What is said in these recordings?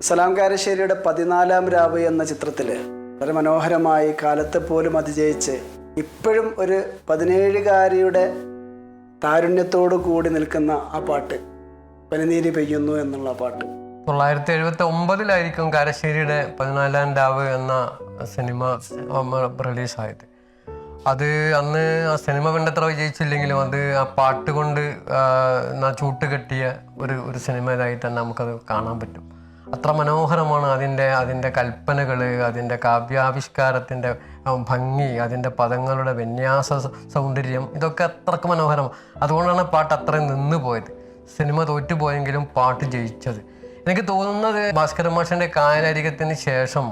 സലാം കാരശ്ശേരിയുടെ പതിനാലാം രാവ് എന്ന ചിത്രത്തിൽ വളരെ മനോഹരമായി കാലത്തെ പോലും അതിജയിച്ച് ഇപ്പോഴും ഒരു പതിനേഴുകാരിയുടെ താരുണ്യത്തോടു കൂടി നിൽക്കുന്ന ആ പാട്ട് പനിനീര് പെയ്യുന്നു എന്നുള്ള പാട്ട്. തൊള്ളായിരത്തി എഴുപത്തി ഒമ്പതിലായിരിക്കും കാരശ്ശേരിയുടെ പതിനാലാം രാവ് എന്ന സിനിമ റിലീസായത്. അത് അന്ന് ആ സിനിമ കണ്ടത്ര വിജയിച്ചില്ലെങ്കിലും അത് ആ പാട്ട് കൊണ്ട് ചൂട്ട് കെട്ടിയ ഒരു ഒരു സിനിമയായി തന്നെ നമുക്കത് കാണാൻ പറ്റും. അത്ര മനോഹരമാണ് അതിന്റെ അതിന്റെ കൽപ്പനകൾ അതിന്റെ കാവ്യാവിഷ്കാരത്തിന്റെ ഭംഗി അതിന്റെ പദങ്ങളുടെ വിന്യാസ സൗന്ദര്യം ഇതൊക്കെ അത്രയ്ക്ക് മനോഹരമാണ് അതുകൊണ്ടാണ് പാട്ട് അത്രയും നിന്ന് പോയത്. സിനിമ തോറ്റുപോയെങ്കിലും പാട്ട് ജയിച്ചത്. എനിക്ക് തോന്നുന്നത് ഭാസ്കര മാഷിന്റെ കായലരികത്തിന് ശേഷം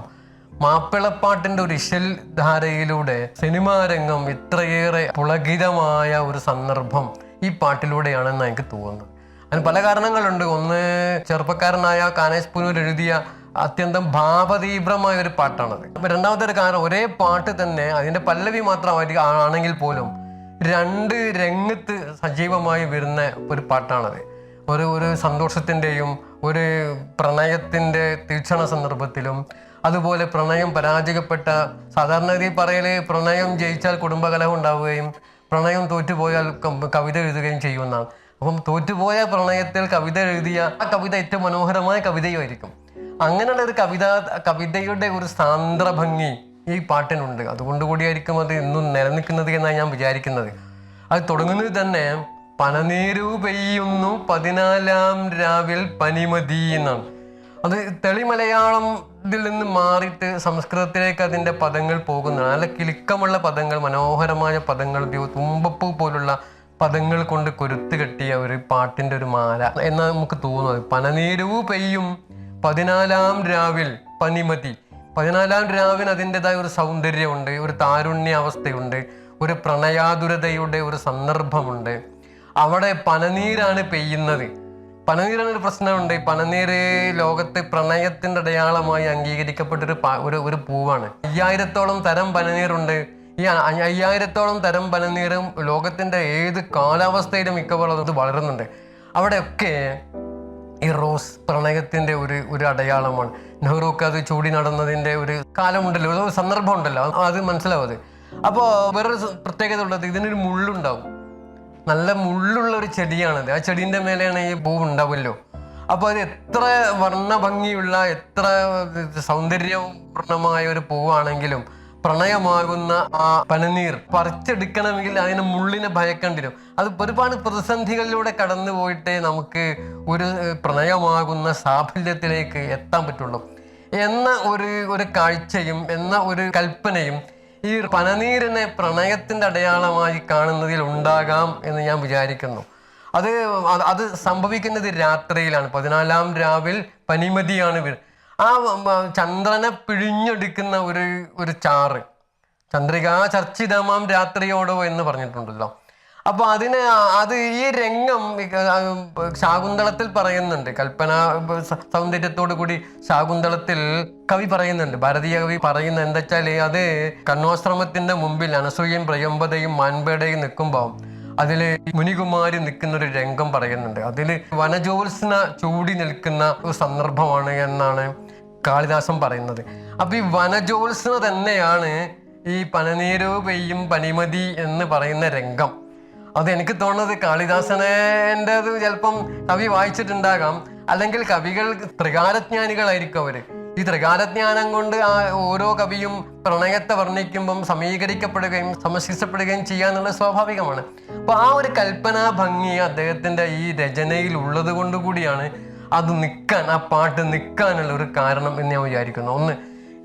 മാപ്പിളപ്പാട്ടിന്റെ ഒരു ഇശൽ ധാരയിലൂടെ സിനിമാ രംഗം ഇത്രയേറെ പുളകിതമായ ഒരു സന്ദർഭം ഈ പാട്ടിലൂടെയാണെന്ന് എനിക്ക് തോന്നുന്നത്. അതിന് പല കാരണങ്ങളുണ്ട്. ഒന്ന് ചെറുപ്പക്കാരനായ കാനേഷ് പുനൂർ എഴുതിയ അത്യന്തം ഭാവതീവ്രമായ ഒരു പാട്ടാണത്. അപ്പൊ രണ്ടാമത്തെ ഒരു കാരണം ഒരേ പാട്ട് തന്നെ അതിന്റെ പല്ലവി മാത്രമായിട്ട് ആണെങ്കിൽ പോലും രണ്ട് രംഗത്ത് സജീവമായി വരുന്ന ഒരു പാട്ടാണത്. ഒരു ഒരു സന്തോഷത്തിന്റെയും ഒരു പ്രണയത്തിന്റെ തീക്ഷണ സന്ദർഭത്തിലും അതുപോലെ പ്രണയം പരാജയപ്പെട്ട സാധാരണ രീതി പറയൽ പ്രണയം ജയിച്ചാൽ കുടുംബകലഹം ഉണ്ടാവുകയും പ്രണയം തോറ്റുപോയാൽ കവിത എഴുതുകയും ചെയ്യുമെന്നാണ് അപ്പം തോറ്റുപോയ പ്രണയത്തിൽ കവിത എഴുതിയ ആ കവിത ഏറ്റവും മനോഹരമായ കവിതയുമായിരിക്കും. അങ്ങനെയുള്ള ഒരു കവിത കവിതയുടെ ഒരു സാന്ദ്രഭംഗി ഈ പാട്ടിനുണ്ട്. അതുകൊണ്ട് കൂടിയായിരിക്കും അത് ഇന്നും നിലനിൽക്കുന്നത് എന്നാണ് ഞാൻ വിചാരിക്കുന്നത്. അത് തുടങ്ങുന്നത് തന്നെ പനനീരു പെയ്യുന്നു പതിനാലാം രാവിൽ പനിമതി എന്നാണ്. അത് തെളി മലയാളം ഇതിൽ നിന്ന് മാറിയിട്ട് സംസ്കൃതത്തിലേക്ക് അതിന്റെ പദങ്ങൾ പോകുന്നതാണ്. നല്ല കിളിക്കമുള്ള പദങ്ങൾ മനോഹരമായ പദങ്ങൾ തുമ്പപ്പൂ പോലുള്ള പദങ്ങൾ കൊണ്ട് കൊരുത്ത് കെട്ടിയ ഒരു പാട്ടിന്റെ ഒരു മാല എന്നാണ് നമുക്ക് തോന്നുന്നത്. പനനീരവു പെയ്യും പതിനാലാം രാവിൽ പനിമതി. പതിനാലാം രാവിന് അതിന്റെതായ ഒരു സൗന്ദര്യമുണ്ട് ഒരു താരുണ്യ അവസ്ഥയുണ്ട് ഒരു പ്രണയാതുരതയുടെ ഒരു സന്ദർഭമുണ്ട്. അവിടെ പനനീരാണ് പെയ്യുന്നത്. പനനീരാണ് ഒരു പ്രശ്നമുണ്ട്. പനനീര് ലോകത്ത് പ്രണയത്തിന്റെ അടയാളമായി അംഗീകരിക്കപ്പെട്ടൊരു ഒരു ഒരു പൂവാണ്. അയ്യായിരത്തോളം തരം പനനീറുണ്ട് ഈ അയ്യായിരത്തോളം തരം പനനീറും ലോകത്തിന്റെ ഏത് കാലാവസ്ഥയിലും മിക്കവാറും അത് വളരുന്നുണ്ട്. അവിടെയൊക്കെ ഈ റോസ് പ്രണയത്തിന്റെ ഒരു ഒരു അടയാളമാണ്. നെഹ്റുക്ക് അത് ചൂടി നടന്നതിന്റെ ഒരു കാലമുണ്ടല്ലോ ഒരു സന്ദർഭം ഉണ്ടല്ലോ അത് മനസ്സിലാവും അത്. അപ്പോൾ വേറൊരു പ്രത്യേകത ഉള്ളത് ഇതിനൊരു മുള്ളുണ്ടാവും. നല്ല മുള്ളുള്ള ഒരു ചെടിയാണത്. ആ ചെടീന്റെ മേലെയാണ് ഈ പൂവ് ഉണ്ടാവുമല്ലോ. അപ്പോൾ അത് എത്ര വർണഭംഗിയുള്ള എത്ര സൗന്ദര്യപൂർണമായ ഒരു പൂവാണെങ്കിലും പ്രണയമാകുന്ന ആ പനനീർ പറിച്ചെടുക്കണമെങ്കിൽ അതിന് മുള്ളിനെ ഭയക്കേണ്ടി വരും അത് ഒരുപാട് പ്രതിസന്ധികളിലൂടെ കടന്നു പോയിട്ടേ നമുക്ക് ഒരു പ്രണയമാകുന്ന സാഫല്യത്തിലേക്ക് എത്താൻ പറ്റുള്ളൂ. എന്ന ഒരു ഒരു കാഴ്ചയും എന്ന ഒരു കൽപ്പനയും ഈ പനനീരിനെ പ്രണയത്തിന്റെ അടയാളമായി കാണുന്നതിൽ ഉണ്ടാകാം എന്ന് ഞാൻ വിചാരിക്കുന്നു. അത് അത് സംഭവിക്കുന്നത് രാത്രിയിലാണ്. പതിനാലാം രാവിൽ പനിമതിയാണ് ആ ചന്ദ്രനെ പിഴിഞ്ഞെടുക്കുന്ന ഒരു ഒരു ചാറ്. ചന്ദ്രിക ചർച്ചിതമാം രാത്രിയോടോ എന്ന് പറഞ്ഞിട്ടുണ്ടല്ലോ. അപ്പൊ അതിന് അത് ഈ രംഗം ശാകുന്തളത്തിൽ പറയുന്നുണ്ട്. കൽപ്പന സൗന്ദര്യത്തോടു കൂടി ശാകുന്തളത്തിൽ കവി പറയുന്നുണ്ട്. ഭാരതീയ കവി പറയുന്ന എന്താ വെച്ചാൽ അത് കണ്ണോശ്രമത്തിന്റെ മുമ്പിൽ അനസൂയയും പ്രയംബതയും മാൻപേടയും നിൽക്കുമ്പോൾ അതിൽ മുനികുമാരി നിൽക്കുന്ന ഒരു രംഗം പറയുന്നുണ്ട്. അതിൽ വനജോത്സ്ന ചൂടി നിൽക്കുന്ന ഒരു സന്ദർഭമാണ് എന്നാണ് കാളിദാസൻ പറയുന്നത്. അപ്പൊ ഈ വനജോത്സവ തന്നെയാണ് ഈ പനനീരു പെയ്യും പനിമതി എന്ന് പറയുന്ന രംഗം. അത് എനിക്ക് തോന്നുന്നത് കാളിദാസനേന്റെത് ചിലപ്പം കവി വായിച്ചിട്ടുണ്ടാകാം. അല്ലെങ്കിൽ കവികൾ ത്രികാലജ്ഞാനികളായിരിക്കും അവർ. ഈ ത്രികാലജ്ഞാനം കൊണ്ട് ആ ഓരോ കവിയും പ്രണയത്തെ വർണിക്കുമ്പം സമീകരിക്കപ്പെടുകയും സമശിക്കപ്പെടുകയും ചെയ്യാന്നുള്ളത് സ്വാഭാവികമാണ്. അപ്പൊ ആ ഒരു കൽപ്പനാ ഭംഗി അദ്ദേഹത്തിന്റെ ഈ രചനയിൽ ഉള്ളത് കൊണ്ട് കൂടിയാണ് അത് നിൽക്കാൻ ആ പാട്ട് നിൽക്കാനുള്ള ഒരു കാരണം എന്ന് ഞാൻ വിചാരിക്കുന്നു. ഒന്ന്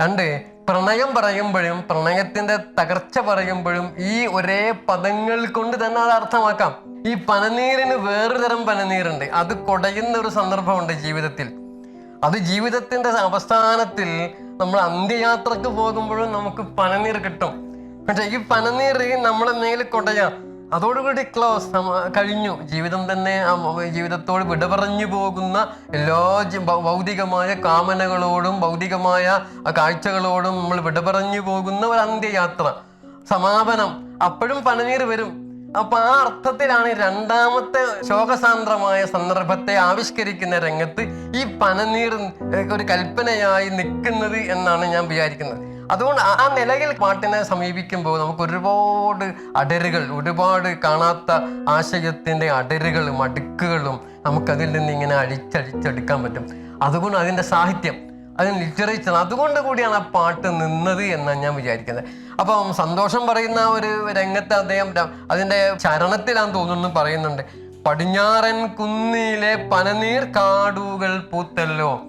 രണ്ട് പ്രണയം പറയുമ്പോഴും പ്രണയത്തിന്റെ തകർച്ച പറയുമ്പോഴും ഈ ഒരേ പദങ്ങൾ കൊണ്ട് തന്നെ അത് അർത്ഥമാക്കാം. ഈ പനനീരിന് വേറൊരു തരം പനനീരുണ്ട്. അത് കുടയുന്ന ഒരു സന്ദർഭമുണ്ട് ജീവിതത്തിൽ. അത് ജീവിതത്തിന്റെ അവസാനത്തിൽ നമ്മൾ അന്ത്യയാത്രക്ക് പോകുമ്പോഴും നമുക്ക് പനനീർ കിട്ടും. പക്ഷെ ഈ പനനീർ നമ്മളെ മേൽ കൊടയാ. അതോടുകൂടി ക്ലോസ്. കഴിഞ്ഞു. ജീവിതം തന്നെ ജീവിതത്തോട് വിട പറഞ്ഞു പോകുന്ന എല്ലാ ഭൗതികമായ കാമനകളോടും ഭൗതികമായ കാഴ്ചകളോടും നമ്മൾ വിട പറഞ്ഞു പോകുന്ന ഒരു അന്ത്യയാത്ര. സമാപനം. അപ്പോഴും പനനീർ വരും. അപ്പൊ ആ അർത്ഥത്തിലാണ് രണ്ടാമത്തെ ശോകസാന്ദ്രമായ സന്ദർഭത്തെ ആവിഷ്കരിക്കുന്ന രംഗത്ത് ഈ പനനീർ ഒരു കൽപ്പനയായി നിൽക്കുന്നത് എന്നാണ് ഞാൻ വിചാരിക്കുന്നത്. അതുകൊണ്ട് ആ നിലയിൽ പാട്ടിനെ സമീപിക്കുമ്പോൾ നമുക്ക് ഒരുപാട് അടരുകൾ ഒരുപാട് കാണാത്ത ആശയത്തിന്റെ അടരുകളും അടുക്കുകളും നമുക്കതിൽ നിന്ന് ഇങ്ങനെ അഴിച്ചഴിച്ചെടുക്കാൻ പറ്റും. അതുകൊണ്ട് അതിന്റെ സാഹിത്യം അതിന് ലിറ്ററേച്ചർ അതുകൊണ്ട് കൂടിയാണ് ആ പാട്ട് നിന്നത് എന്നാണ് ഞാൻ വിചാരിക്കുന്നത്. അപ്പം സന്തോഷം പറയുന്ന ഒരു രംഗത്ത് അദ്ദേഹം അതിന്റെ ചരണത്തിലാന്ന് തോന്നുന്നു പറയുന്നുണ്ട്. പടിഞ്ഞാറൻ കുന്നിയിലെ പനനീർ കാടുകൾ പൂത്തല്ലോ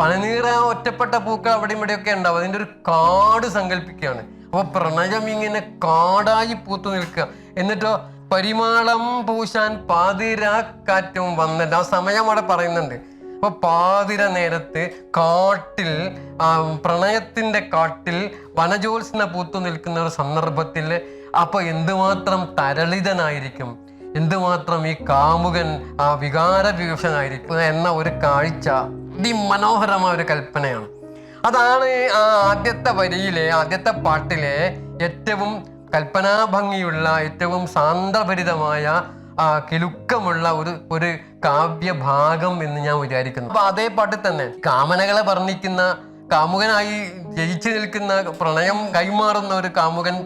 പനനീർ ഒറ്റപ്പെട്ട പൂക്കൾ അവിടെയും ഇവിടെയൊക്കെ ഉണ്ടാവും. അതിന്റെ ഒരു കാട് സങ്കല്പിക്കുകയാണ്. അപ്പൊ പ്രണയം ഇങ്ങനെ കാടായി പൂത്തു നിൽക്കുക. എന്നിട്ടോ പരിമാളം പൂശാൻ പാതിര കാറ്റും വന്നിട്ട് ആ സമയം അവിടെ പറയുന്നുണ്ട്. അപ്പൊ പാതിര നേരത്ത് കാട്ടിൽ പ്രണയത്തിന്റെ കാട്ടിൽ വനജോത്സന പൂത്തു നിൽക്കുന്ന ഒരു സന്ദർഭത്തിൽ അപ്പൊ എന്തുമാത്രം തരളിതനായിരിക്കും? എന്തുമാത്രം ഈ കാമുകൻ ആ വികാര വിവശനായിരിക്കും എന്ന ഒരു കാഴ്ച. അതിമനോഹരമായ ഒരു കൽപ്പനയാണ്. അതാണ് ആ ആദ്യത്തെ വരിയിലെ ആദ്യത്തെ പാട്ടിലെ ഏറ്റവും കൽപ്പനാഭംഗിയുള്ള ഏറ്റവും സാന്ദ്രഭരിതമായ കിലുക്കമുള്ള ഒരു ഒരു കാവ്യഭാഗം എന്ന് ഞാൻ വിചാരിക്കുന്നു. അപ്പൊ അതേ പാട്ടിൽ തന്നെ കാമനകളെ വർണിക്കുന്ന കാമുകനായി ജയിച്ചു നിൽക്കുന്ന പ്രണയം കൈമാറുന്ന ഒരു കാമുകനെ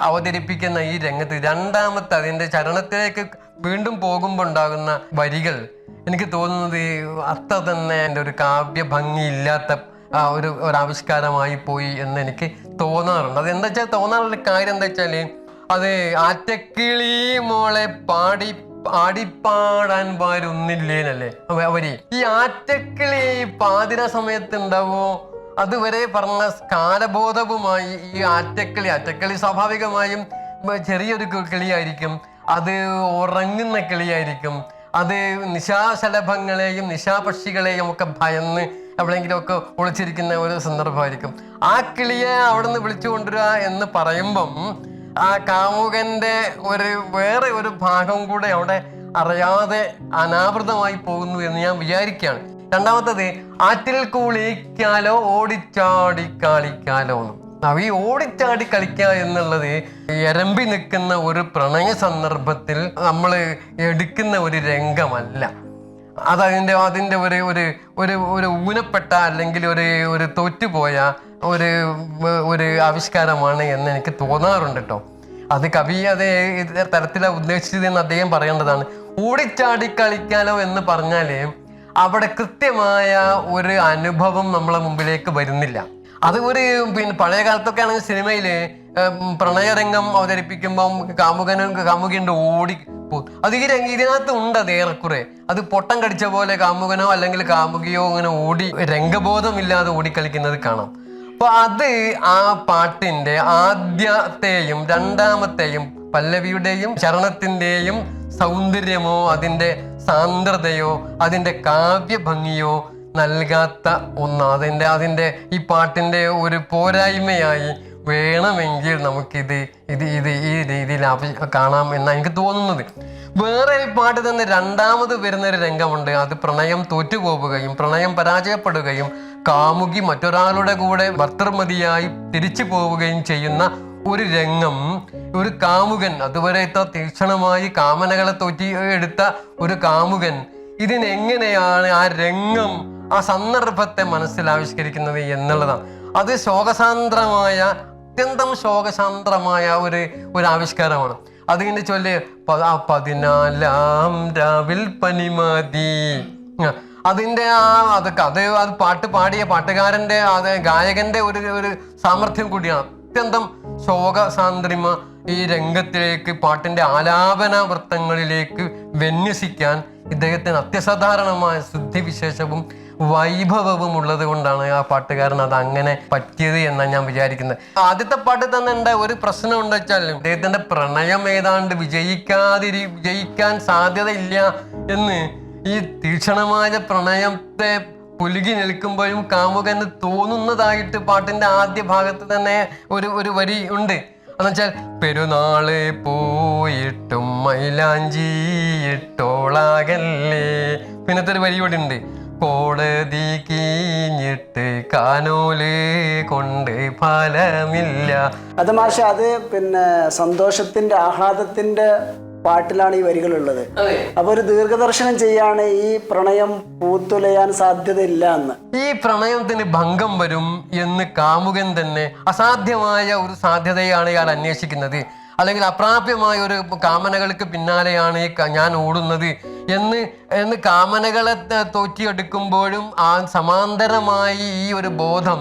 അവതരിപ്പിക്കുന്ന ഈ രംഗത്ത് രണ്ടാമത്തെ അതിന്റെ ചരണത്തിലേക്ക് വീണ്ടും പോകുമ്പോൾ ഉണ്ടാകുന്ന വരികൾ. എനിക്ക് തോന്നുന്നത് അത്ര തന്നെ എന്റെ ഒരു കാവ്യ ഭംഗിയില്ലാത്ത ഒരു ഒരു ആവിഷ്കാരമായി പോയി എന്ന് എനിക്ക് തോന്നാറുണ്ട്. അത് എന്താ വെച്ചാൽ തോന്നാറുള്ള കാര്യം എന്താ വെച്ചാൽ അത് ആറ്റക്കിളി മോളെ പാടി ആടിപ്പാടാൻ പാരൊന്നില്ലേനല്ലേ അവ- അവർ ഈ ആറ്റക്കിളി പാതിര സമയത്ത് ഉണ്ടാവോ അതുവരെ പറഞ്ഞ കാലബോധവുമായി ഈ ആറ്റക്കിളി ആറ്റക്കിളി സ്വാഭാവികമായും ചെറിയൊരു കിളിയായിരിക്കും. അത് ഉറങ്ങുന്ന കിളിയായിരിക്കും. അത് നിശാശലഭങ്ങളെയും നിശാപക്ഷികളെയും ഒക്കെ ഭയന്ന് എവിടെയെങ്കിലുമൊക്കെ ഒളിച്ചിരിക്കുന്ന ഒരു സന്ദർഭമായിരിക്കും. ആ കിളിയെ അവിടെ നിന്ന് വിളിച്ചു കൊണ്ടുവരിക എന്ന് പറയുമ്പം ആ കാമുകന്റെ ഒരു വേറെ ഒരു ഭാഗം കൂടെ അവിടെ അറിയാതെ അനാവൃതമായി പോകുന്നു എന്ന് ഞാൻ വിചാരിക്കുകയാണ്. രണ്ടാമത്തത് ആറ്റിൽ കുളിക്കാലോ ഓടിച്ചാടി കളിക്കാലോ ഈ ഓടിച്ചാടി കളിക്കുക എന്നുള്ളത് എരമ്പി നിൽക്കുന്ന ഒരു പ്രണയ സന്ദർഭത്തിൽ നമ്മൾ എടുക്കുന്ന ഒരു രംഗമല്ല. അതതിന്റെ അതിന്റെ ഒരു ഒരു ഒരു ഒരു ഊനപ്പെട്ട അല്ലെങ്കിൽ ഒരു ഒരു തോറ്റുപോയ ഒരു ഒരു ആവിഷ്കാരമാണ് എന്ന് എനിക്ക് തോന്നാറുണ്ട് കേട്ടോ. അത് കവി അത് തരത്തിലാണ് ഉദ്ദേശിച്ചതെന്ന് അദ്ദേഹം പറയേണ്ടതാണ്. ഓടിച്ചാടി കളിക്കാലോ എന്ന് പറഞ്ഞാൽ അവിടെ കൃത്യമായ ഒരു അനുഭവം നമ്മളെ മുമ്പിലേക്ക് വരുന്നില്ല. അത് ഒരു പിന്നെ പഴയ കാലത്തൊക്കെ ആണെങ്കിൽ സിനിമയിൽ പ്രണയരംഗം അവതരിപ്പിക്കുമ്പം കാമുകനും കാമുകന്റെ ഓടി അത് ഈ ഇതിനകത്ത് ഉണ്ട് അത് ഏറെക്കുറെ. അത് പൊട്ടം കടിച്ച പോലെ കാമുകനോ അല്ലെങ്കിൽ കാമുകിയോ ഇങ്ങനെ ഓടി രംഗബോധമില്ലാതെ ഓടിക്കളിക്കുന്നത് കാണാം. അപ്പൊ അത് ആ പാട്ടിന്റെ ആദ്യത്തെയും രണ്ടാമത്തെയും പല്ലവിയുടെയും ചരണത്തിന്റെയും സൗന്ദര്യമോ അതിന്റെ സാന്ദ്രതയോ അതിന്റെ കാവ്യഭംഗിയോ നൽകാത്ത ഒന്ന്. അതിന്റെ അതിന്റെ ഈ പാട്ടിന്റെ ഒരു പോരായ്മയായി വേണമെങ്കിൽ നമുക്കിത് ഇത് ഇത് ഈ രീതിയിൽ കാണാം എന്നാണ് എനിക്ക് തോന്നുന്നത്. വേറെ പാട്ട് തന്നെ രണ്ടാമത് വരുന്ന ഒരു രംഗമുണ്ട്. അത് പ്രണയം തോറ്റുപോവുകയും പ്രണയം പരാജയപ്പെടുകയും കാമുകി മറ്റൊരാളുടെ കൂടെ ഭർത്തൃമതിയായി തിരിച്ചു പോവുകയും ചെയ്യുന്ന ഒരു രംഗം ഒരു കാമുകൻ അതുവരെ ഇത്ര തീക്ഷണമായി കാമനകളെ തോറ്റി എടുത്ത ഒരു കാമുകൻ ഇതിനെങ്ങനെയാണ് ആ രംഗം ആ സന്ദർഭത്തെ മനസ്സിൽ ആവിഷ്കരിക്കുന്നത് എന്നുള്ളതാണ്. അത് ശോകസാന്ദ്രമായ അത്യന്തം ശോകശാന്ദ്രമായ ഒരു ഒരു ആവിഷ്കാരമാണ്. അതിങ്ങനെ ചൊല്ലി പതിനാലാം രാവിൽ പനിമതി. അതിന്റെ ആ അത് അത് അത് പാട്ട് പാടിയ പാട്ടുകാരന്റെ അത് ഗായകന്റെ ഒരു ഒരു സാമർഥ്യം കൂടിയാണ്. അത്യന്തം ശോകസാന്ദ്രിമ ഈ രംഗത്തിലേക്ക് പാട്ടിന്റെ ആലാപന വൃത്തങ്ങളിലേക്ക് വിന്യസിക്കാൻ ഇദ്ദേഹത്തിന് അത്യസാധാരണമായ ശുദ്ധിവിശേഷവും വൈഭവവും ഉള്ളത് കൊണ്ടാണ് ആ പാട്ടുകാരൻ അത് അങ്ങനെ പറ്റിയത് എന്നാണ് ഞാൻ വിചാരിക്കുന്നത്. ആദ്യത്തെ പാട്ട് തന്നെ ഒരു പ്രശ്നം ഉണ്ട് വെച്ചാൽ അദ്ദേഹത്തിന്റെ പ്രണയം ഏതാണ്ട് വിജയിക്കാതിരി വിജയിക്കാൻ സാധ്യതയില്ല എന്ന് ഈ തീക്ഷണമായ പ്രണയത്തെ പുലുകി നിൽക്കുമ്പോഴും കാമുകെന്ന് തോന്നുന്നതായിട്ട് പാട്ടിന്റെ ആദ്യ ഭാഗത്ത് തന്നെ ഒരു ഒരു വരി ഉണ്ട്. എന്നുവെച്ചാൽ പെരുന്നാൾ പോയിട്ടും മൈലാഞ്ചി ഇട്ടോളാകല്ലേ പിന്നത്തെ ഒരു വരി കൂടി ഉണ്ട് കോടതി കീഞ്ഞിട്ട് കാനോൽ കൊണ്ട് ഫലമില്ല. അത് മാഷ അത് പിന്നെ സന്തോഷത്തിന്റെ ആഹ്ലാദത്തിന്റെ പാട്ടിലാണ് ഈ വരികളുള്ളത്. അപ്പൊ ഒരു ദീർഘദർശനം ചെയ്യാണ് ഈ പ്രണയം പൂത്തുലയാൻ സാധ്യതയില്ല എന്ന്. ഈ പ്രണയത്തിന് ഭംഗം വരും എന്ന് കാമുകൻ തന്നെ അസാധ്യമായ ഒരു സാധ്യതയാണ് ഇയാൾ അന്വേഷിക്കുന്നത്. അല്ലെങ്കിൽ അപ്രാപ്യമായ ഒരു കാമനകൾക്ക് പിന്നാലെയാണ് ഈ ഞാൻ ഓടുന്നത് എന്ന് എന്ന് കാമനകളെ തോറ്റിയെടുക്കുമ്പോഴും ആ സമാന്തരമായി ഈ ഒരു ബോധം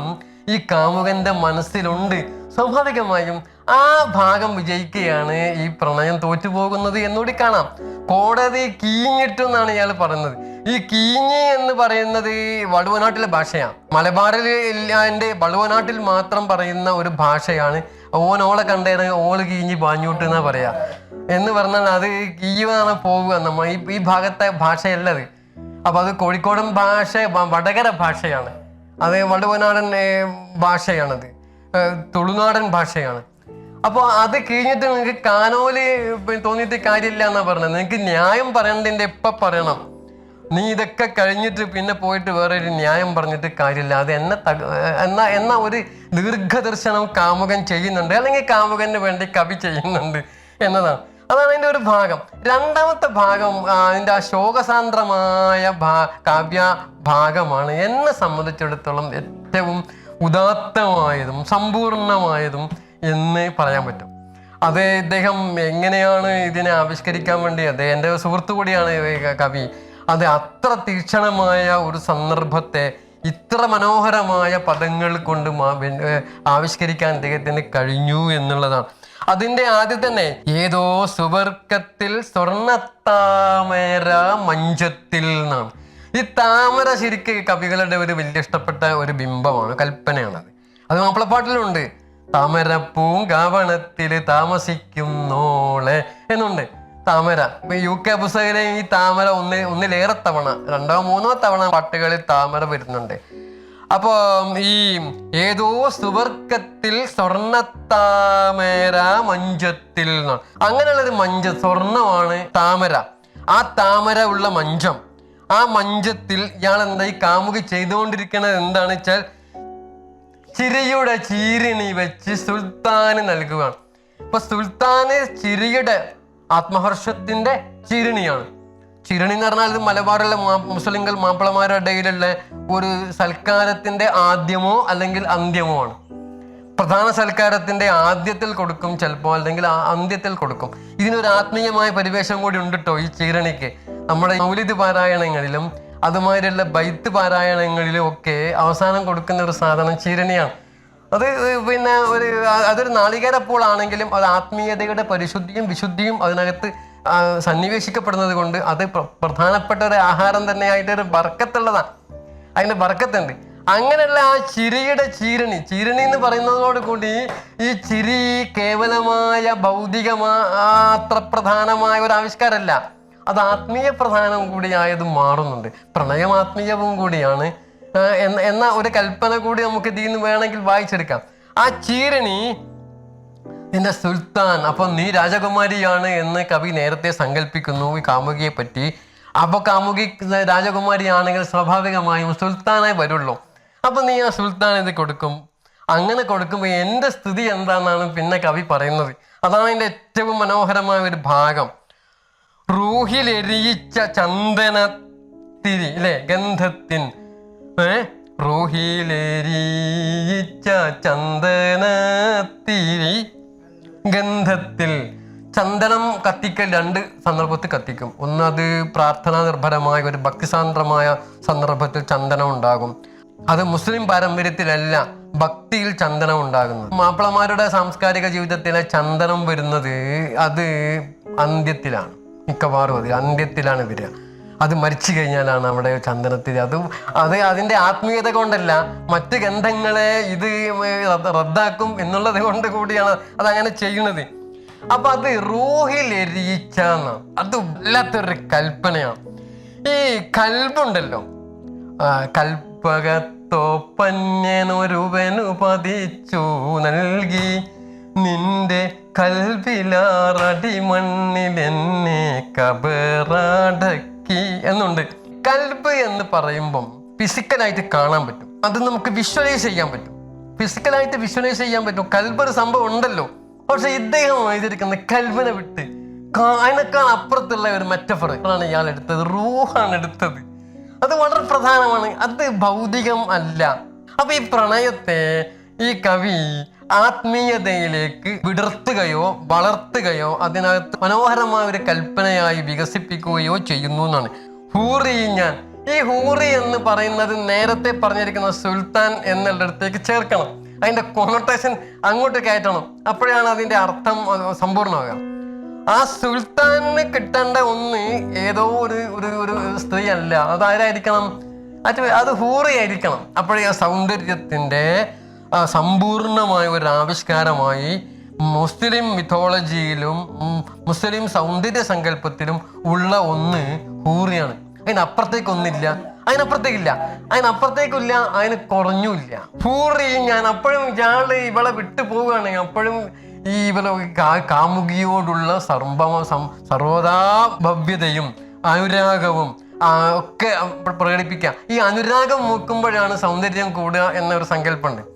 ഈ കാമുകന്റെ മനസ്സിലുണ്ട്. സ്വാഭാവികമായും ആ ഭാഗം വിജയിക്കുകയാണ് ഈ പ്രണയം തോറ്റുപോകുന്നത് എന്നുകൂടി കാണാം. കോടതി കീഞ്ഞിട്ടു എന്നാണ് ഇയാൾ പറയുന്നത്. ഈ കീഞ്ഞ് എന്ന് പറയുന്നത് വടുവനാട്ടിലെ ഭാഷയാണ്. മലബാറിൽ എന്റെ വടുവനാട്ടിൽ മാത്രം പറയുന്ന ഒരു ഭാഷയാണ്. ഓനോളെ ഓളെ ഓൾ കീഞ്ഞ് പാഞ്ഞൂട്ട് എന്നാ പറയാ. എന്ന് പറഞ്ഞാൽ അത് കീയുവാണ് പോവുക നമ്മ ഈ ഈ ഭാഗത്തെ ഭാഷയല്ലത്. അപ്പൊ അത് കോഴിക്കോടൻ ഭാഷ വടകര ഭാഷയാണ്. അത് വടുവനാടൻ ഭാഷയാണത്. തുളുനാടൻ ഭാഷയാണ്. അപ്പോൾ അത് കഴിഞ്ഞിട്ട് നിങ്ങൾക്ക് കാനോൽ തോന്നിയിട്ട് കാര്യമില്ല എന്നാ പറഞ്ഞത്. നിങ്ങൾക്ക് ന്യായം പറയേണ്ടതിന്റെ എപ്പം പറയണം? നീ ഇതൊക്കെ കഴിഞ്ഞിട്ട് പിന്നെ പോയിട്ട് വേറെ ഒരു ന്യായം പറഞ്ഞിട്ട് കാര്യമില്ല. അത് എന്നെ തക എന്ന എന്ന ഒരു ദീർഘദർശനം കാമുകൻ ചെയ്യുന്നുണ്ട് അല്ലെങ്കിൽ കാമുകന് വേണ്ടി കവി ചെയ്യുന്നുണ്ട് എന്നതാണ്. അതാണ് അതിന്റെ ഒരു ഭാഗം. രണ്ടാമത്തെ ഭാഗം അതിന്റെ ആ ശോകസാന്ദ്രമായ ഭാ കാവ്യ ഭാഗമാണ്. എന്നെ സംബന്ധിച്ചിടത്തോളം ഏറ്റവും ഉദാത്തമായതും സമ്പൂർണമായതും എന്ന് പറയാൻ പറ്റും. അത് ഇദ്ദേഹം എങ്ങനെയാണ് ഇതിനെ ആവിഷ്കരിക്കാൻ വേണ്ടി അത് എന്റെ സുഹൃത്തു കൂടിയാണ് കവി. അത് അത്ര തീക്ഷണമായ ഒരു സന്ദർഭത്തെ ഇത്ര മനോഹരമായ പദങ്ങൾ കൊണ്ട് ആവിഷ്കരിക്കാൻ അദ്ദേഹത്തിന് കഴിഞ്ഞു എന്നുള്ളതാണ്. അതിന്റെ ആദ്യം തന്നെ ഏതോ സുവർക്കത്തിൽ സ്വർണത്താമേര മഞ്ചത്തിൽ നിന്നാണ്. ഈ താമര ശരിക്ക് കവികളുടെ ഒരു വലിയ ഇഷ്ടപ്പെട്ട ഒരു ബിംബമാണ് കൽപ്പനയാണത്. അത് മാപ്പിളപ്പാട്ടിലുണ്ട്. പൂങ്കാവണത്തിൽ താമസിക്കുന്നോളെ എന്നുണ്ട്. താമര. യു കെ പുസ്തകത്തിലെ ഈ താമര ഒന്ന് ഒന്നിലേറെ തവണ രണ്ടോ മൂന്നോ തവണ പാട്ടുകളിൽ താമര വരുന്നുണ്ട്. അപ്പോ ഈ ഏതോ സുവർക്കത്തിൽ സ്വർണത്താമര മഞ്ചത്തിൽ അങ്ങനെയുള്ളൊരു മഞ്ച സ്വർണമാണ് താമര. ആ താമര ഉള്ള മഞ്ചം ആ മഞ്ചത്തിൽ ഇയാൾ എന്താ ഈ കാമുകി ചെയ്തുകൊണ്ടിരിക്കുന്നത് എന്താണെന്ന് വെച്ചാൽ ചിരിയുടെ ചീരിണി വെച്ച് സുൽത്താന് നൽകുകയാണ് ഇപ്പൊ സുൽത്താന് ചിരിയുടെ ആത്മഹർഷത്തിന്റെ ചിരിണിയാണ്. ചിരിണി എന്ന് പറഞ്ഞാൽ ഇത് മലബാറിലെ മുസ്ലിങ്ങൾ മാപ്പിളമാരുടെ ഇടയിലുള്ള ഒരു സൽക്കാരത്തിന്റെ ആദ്യമോ അല്ലെങ്കിൽ അന്ത്യമോ ആണ്. പ്രധാന സൽക്കാരത്തിന്റെ ആദ്യത്തിൽ കൊടുക്കും ചിലപ്പോൾ അല്ലെങ്കിൽ അന്ത്യത്തിൽ കൊടുക്കും. ഇതിനൊരു ആത്മീയമായ പരിവേഷം കൂടി ഉണ്ട് കേട്ടോ ഈ ചീരണിക്ക്. നമ്മുടെ മൗലിദ് പാരായണങ്ങളിലും അതുമാതിരിയുള്ള ബൈത്ത് പാരായണങ്ങളിലും ഒക്കെ അവസാനം കൊടുക്കുന്ന ഒരു സാധനം ചീരണിയാണ്. അത് പിന്നെ ഒരു അതൊരു നാളികേരപ്പോളാണെങ്കിലും അത് ആത്മീയതയുടെ പരിശുദ്ധിയും വിശുദ്ധിയും അതിനകത്ത് സന്നിവേശിക്കപ്പെടുന്നത് കൊണ്ട് അത് പ്രധാനപ്പെട്ട ഒരു ആഹാരം തന്നെയായിട്ട് ഒരു ബർക്കത്തുള്ളതാണ്. അതിന്റെ ബർക്കത്തുണ്ട്. അങ്ങനെയുള്ള ആ ചിരിയുടെ ചീരണി ചീരണി എന്ന് പറയുന്നതോട് കൂടി ഈ ചിരി കേവലമായ ഭൗതികമാ അത്ര പ്രധാനമായ ഒരു ആവിഷ്കാരമല്ല. അത് ആത്മീയ പ്രധാനവും കൂടിയായത് മാറുന്നുണ്ട്. പ്രണയം ആത്മീയവും കൂടിയാണ് എന്ന ഒരു കൽപ്പന കൂടി നമുക്ക് ഇതിൽ നിന്ന് വേണമെങ്കിൽ വായിച്ചെടുക്കാം. ആ ചീരണി നിന്റെ സുൽത്താൻ അപ്പൊ നീ രാജകുമാരിയാണ് എന്ന് കവി നേരത്തെ സങ്കല്പിക്കുന്നു ഈ കാമുകിയെ പറ്റി അപ്പൊ കാമുകി രാജകുമാരിയാണെങ്കിൽ സ്വാഭാവികമായും സുൽത്താനായി വരുള്ളൂ. അപ്പൊ നീ ആ സുൽത്താൻ ഇത് കൊടുക്കും. അങ്ങനെ കൊടുക്കുമ്പോൾ എന്റെ സ്ഥിതി എന്താണെന്നാണ് പിന്നെ കവി പറയുന്നത്. അതാണ് അതിന്റെ ഏറ്റവും മനോഹരമായ ഒരു ഭാഗം. റൂഹിലെരിയിച്ച ചന്ദനത്തിരി അല്ലേ ഗന്ധത്തിൻ. ഏ? റൂഹിലെരിയിച്ച ചന്ദനത്തിരി ഗന്ധത്തിൽ. ചന്ദനം കത്തിക്കൽ രണ്ട് സന്ദർഭത്തിൽ കത്തിക്കും. ഒന്ന് അത് പ്രാർത്ഥനാ നിർഭരമായ ഒരു ഭക്തിസാന്ദ്രമായ സന്ദർഭത്തിൽ ചന്ദനം ഉണ്ടാകും. അത് മുസ്ലിം പാരമ്പര്യത്തിലല്ല ഭക്തിയിൽ ചന്ദനം ഉണ്ടാകുന്നത്. മാപ്പിളമാരുടെ സാംസ്കാരിക ജീവിതത്തിലെ ചന്ദനം വരുന്നത് അത് അന്ത്യത്തിലാണ്. മിക്കവാറും അത് അന്ത്യത്തിലാണ് വരിക. അത് മരിച്ചു കഴിഞ്ഞാലാണ് അവിടെ ചന്ദനത്തിൽ അത് അത് അതിന്റെ ആത്മീയത കൊണ്ടല്ല മറ്റ് ഗന്ധങ്ങളെ ഇത് റദ്ദാക്കും എന്നുള്ളത് കൊണ്ട് കൂടിയാണ് അത് അങ്ങനെ ചെയ്യുന്നത്. അപ്പൊ അത് റൂഹിൽ എരിയിച്ച അത് വല്ലാത്തൊരു കൽപ്പനയാണ്. ഈ കൽബുണ്ടല്ലോ കൽപ്പകത്തോപ്പന്യനൊരുവനു പതിച്ചു നൽകി. നിന്റെ കൽവിലാറടി മണ്ണിൽ എന്നെ കബറടക്കി എന്നുണ്ട്. കൽബ് എന്ന് പറയുമ്പം ഫിസിക്കലായിട്ട് കാണാൻ പറ്റും. അത് നമുക്ക് വിഷ്വലൈസ് ചെയ്യാൻ പറ്റും. ഫിസിക്കലായിട്ട് വിഷ്വലൈസ് ചെയ്യാൻ പറ്റും. കൽബ് ഒരു സംഭവം ഉണ്ടല്ലോ. പക്ഷെ ഇദ്ദേഹം എഴുതിയിരിക്കുന്ന കൽബിനെ വിട്ട് അതിനേക്കാൾ അപ്പുറത്തുള്ള ഒരു മെറ്റഫർ ആണ് ഇയാൾ എടുത്തത്. റൂഹാണ് എടുത്തത്. അത് വളരെ പ്രധാനമാണ്. അത് ഭൗതികം അല്ല. അപ്പൊ ഈ പ്രണയത്തെ ഈ കവി ആത്മീയതയിലേക്ക് വിടർത്തുകയോ വളർത്തുകയോ അതിനകത്ത് മനോഹരമായ ഒരു കൽപ്പനയായി വികസിപ്പിക്കുകയോ ചെയ്യുന്നു എന്നാണ്. ഹൂറി ഞാൻ. ഈ ഹൂറി എന്ന് പറയുന്നത് നേരത്തെ പറഞ്ഞിരിക്കുന്ന സുൽത്താൻ എന്നുള്ളിടത്തേക്ക് ചേർക്കണം. അതിന്റെ കൊണോട്ടേഷൻ അങ്ങോട്ട് കയറ്റണം. അപ്പോഴാണ് അതിന്റെ അർത്ഥം സമ്പൂർണമാകുക. ആ സുൽത്താനിന് കിട്ടേണ്ട ഒന്ന് ഏതോ ഒരു ഒരു ഒരു സ്ത്രീ അല്ല അത് ആരായിരിക്കണം? അത് അത് ഹൂറിയായിരിക്കണം അപ്പോഴേ ആ സൗന്ദര്യത്തിന്റെ സമ്പൂർണമായ ഒരു ആവിഷ്കാരമായി മുസ്ലിം മിഥോളജിയിലും മുസ്ലിം സൗന്ദര്യ സങ്കല്പത്തിലും ഉള്ള ഒന്ന് ഹൂറിയാണ്. അതിനപ്പുറത്തേക്കൊന്നില്ല അതിനപ്പുറത്തേക്കില്ല അതിനപ്പുറത്തേക്കില്ല അതിന് കുറഞ്ഞുമില്ല ഹൂറി ഞാൻ അപ്പോഴും ഇയാൾ ഇവളെ വിട്ടു പോവുകയാണ്. അപ്പോഴും ഈ ഇവളെ കാമുകിയോടുള്ള സർവ സർവതാ ഭവ്യതയും അനുരാഗവും ഒക്കെ പ്രകടിപ്പിക്കാം ഈ അനുരാഗം നോക്കുമ്പോഴാണ് സൗന്ദര്യം കൂടുക എന്നൊരു സങ്കല്പമുണ്ട്.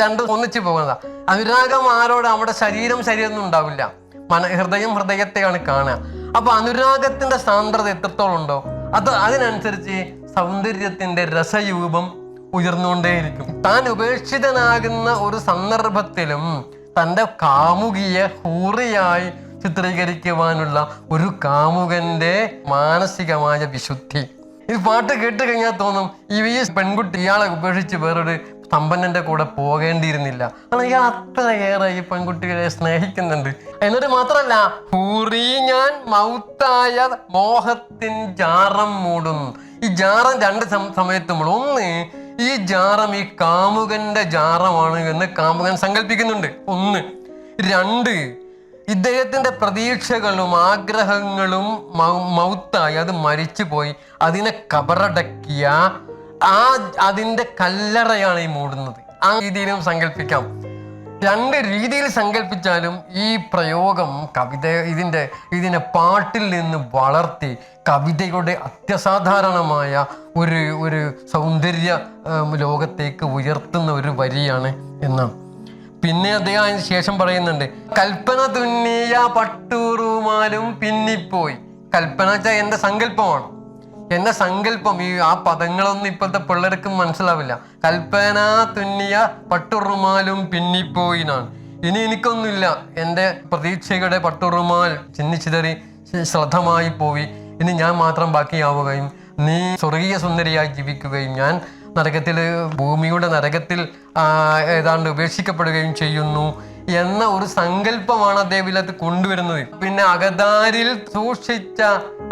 രണ്ടും ഒന്നിച്ചു പോകുന്നതാ. അനുരാഗം ആരോട് അവിടെ ശരീരം ശരീരമൊന്നും ഉണ്ടാവില്ല. മന ഹൃദയം ഹൃദയത്തെയാണ് കാണുക. അപ്പൊ അനുരാഗത്തിന്റെ സാന്ദ്രത എത്രത്തോളം ഉണ്ടോ? അത് അതിനനുസരിച്ച് സൗന്ദര്യത്തിന്റെ രസരൂപം ഉയർന്നുകൊണ്ടേയിരിക്കും. താൻ ഉപേക്ഷിതനാകുന്ന ഒരു സന്ദർഭത്തിലും തന്റെ കാമുകിയെ ഹൂറിയായി ചിത്രീകരിക്കുവാനുള്ള ഒരു കാമുകന്റെ മാനസികമായ വിശുദ്ധി. ഈ പാട്ട് കേട്ട് കഴിഞ്ഞാൽ തോന്നും ഈ പെൺകുട്ടി ഇയാളെ ഉപേക്ഷിച്ച് വേറൊരു സമ്പന്നന്റെ കൂടെ പോകേണ്ടിയിരുന്നില്ല. കാരണം ഞാൻ അത്രയേറെ ഈ പെൺകുട്ടികളെ സ്നേഹിക്കുന്നുണ്ട്. എന്നിട്ട് മാത്രമല്ല ഹൂറി ഞാൻ മൗത്തായ മോഹത്തിൻ ജാറം മൂടും. ഈ ജാറം രണ്ട് സമയത്തുമ്പോൾ ഒന്ന് ഈ ജാറം ഈ കാമുകന്റെ ജാറമാണ് എന്ന് കാമുകൻ സങ്കല്പിക്കുന്നുണ്ട്. ഒന്ന് രണ്ട് ഇദ്ദേഹത്തിന്റെ പ്രതീക്ഷകളും ആഗ്രഹങ്ങളും മൗത്തായി അത് മരിച്ചുപോയി. അതിനെ കബറടക്കിയ ആ അതിന്റെ കല്ലറയാണ് ഈ മൂടുന്നത്. ആ രീതിയിലും സങ്കല്പിക്കാം. രണ്ട് രീതിയിൽ സങ്കല്പിച്ചാലും ഈ പ്രയോഗം കവിത ഇതിന്റെ ഇതിനെ പാട്ടിൽ നിന്ന് വളർത്തി കവിതയുടെ അത്യസാധാരണമായ ഒരു ഒരു സൗന്ദര്യ ലോകത്തേക്ക് ഉയർത്തുന്ന ഒരു വരിയാണ് എന്നാണ്. പിന്നെ അദ്ദേഹം അതിന് ശേഷം പറയുന്നുണ്ട് കൽപ്പന തുന്നിയ പട്ടൂറുമാലും പിന്നിപ്പോയി. കൽപ്പന വെച്ചാൽ എന്റെ സങ്കല്പമാണ്. എന്റെ സങ്കല്പം ഈ ആ പദങ്ങളൊന്നും ഇപ്പോഴത്തെ പിള്ളേർക്ക് മനസ്സിലാവില്ല. കൽപ്പന തുന്നിയ പട്ടുറുമാലും പിന്നിപ്പോയിനാണ്. ഇനി എനിക്കൊന്നുമില്ല. എന്റെ പ്രതീക്ഷയുടെ പട്ടുറുമാൽ ചിന്നിച്ചിതറി ശ്രദ്ധമായി പോയി. ഇനി ഞാൻ മാത്രം ബാക്കിയാവുകയും നീ സ്വർഗീയ സുന്ദരിയായി ജീവിക്കുകയും ഞാൻ നരകത്തിൽ ഭൂമിയുടെ നരകത്തിൽ ഏതാണ്ട് ഉപേക്ഷിക്കപ്പെടുകയും ചെയ്യുന്നു. എന്ന ഒരു സങ്കല്പമാണ് അദ്ദേഹം ഇതിനകത്ത് കൊണ്ടുവരുന്നത്. പിന്നെ അകതാരിൽ സൂക്ഷിച്ച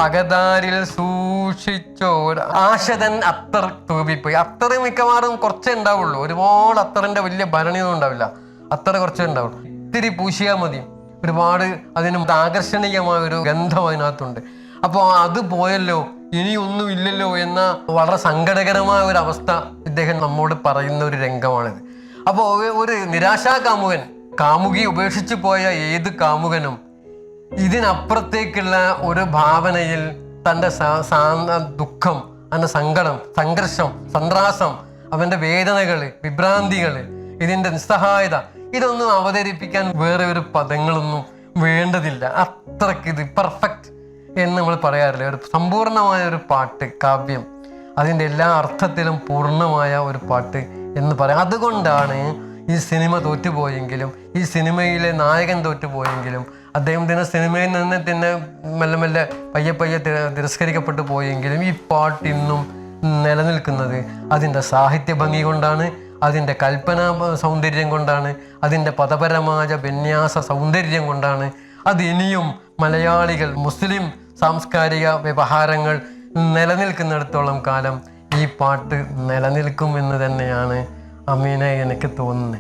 അകതാരിൽ സൂക്ഷിച്ചോ ആശതൻ അത്തർ തൂപിപ്പോയി അത്തറ് മിക്കവാറും കുറച്ചേ ഉണ്ടാവുള്ളൂ. ഒരുപാട് അത്തറിന്റെ വലിയ ഭരണിയൊന്നും ഉണ്ടാവില്ല. അത്തറ് കുറച്ചേ ഉണ്ടാവുള്ളൂ. ഇത്തിരി പൂശിയാൽ മതി. ഒരുപാട് അതിന് ആകർഷണീയമായ ഒരു ഗന്ധം അതിനകത്തുണ്ട്. അപ്പോൾ അത് പോയല്ലോ ഇനി ഒന്നും ഇല്ലല്ലോ എന്ന വളരെ സങ്കടകരമായ ഒരു അവസ്ഥ ഇദ്ദേഹം നമ്മോട് പറയുന്ന ഒരു രംഗമാണിത്. അപ്പോൾ ഒരു നിരാശാ കാമുകൻ കാമുകി ഉപേക്ഷിച്ചു പോയ ഏത് കാമുകനും ഇതിനപ്പുറത്തേക്കുള്ള ഒരു ഭാവനയിൽ തന്റെ ദുഃഖം അവന്റെ സങ്കടം സംഘർഷം സന്ത്രാസം അവന്റെ വേദനകൾ വിഭ്രാന്തികൾ ഇതിന്റെ നിസ്സഹായത ഇതൊന്നും അവതരിപ്പിക്കാൻ വേറെ ഒരു പദങ്ങളൊന്നും വേണ്ടതില്ല. അത്രയ്ക്ക് ഇത് പെർഫെക്റ്റ് എന്ന് നമ്മൾ പറയാറില്ല? ഒരു സമ്പൂർണമായ ഒരു പാട്ട് കാവ്യം. അതിന്റെ എല്ലാ അർത്ഥത്തിലും പൂർണമായ ഒരു പാട്ട് എന്ന് പറയാം. അതുകൊണ്ടാണ് ഈ സിനിമ തോറ്റുപോയെങ്കിലും ഈ സിനിമയിലെ നായകൻ തോറ്റുപോയെങ്കിലും അദ്ദേഹം തന്നെ സിനിമയിൽ നിന്ന് തന്നെ മെല്ലെ മെല്ലെ പയ്യെ പയ്യെ തിരസ്കരിക്കപ്പെട്ടു പോയെങ്കിലും ഈ പാട്ട് ഇന്നും നിലനിൽക്കുന്നത് അതിന്റെ സാഹിത്യ ഭംഗി കൊണ്ടാണ് അതിന്റെ കൽപ്പന സൗന്ദര്യം കൊണ്ടാണ് അതിന്റെ പദപരമായ വിന്യാസ സൗന്ദര്യം കൊണ്ടാണ്. അത് ഇനിയും മലയാളികൾ മുസ്ലിം സാംസ്കാരിക വ്യവഹാരങ്ങൾ നിലനിൽക്കുന്നിടത്തോളം കാലം ഈ പാട്ട് നിലനിൽക്കും എന്ന് തന്നെയാണ് അമീന എനിക്ക് തോന്നുന്നത്.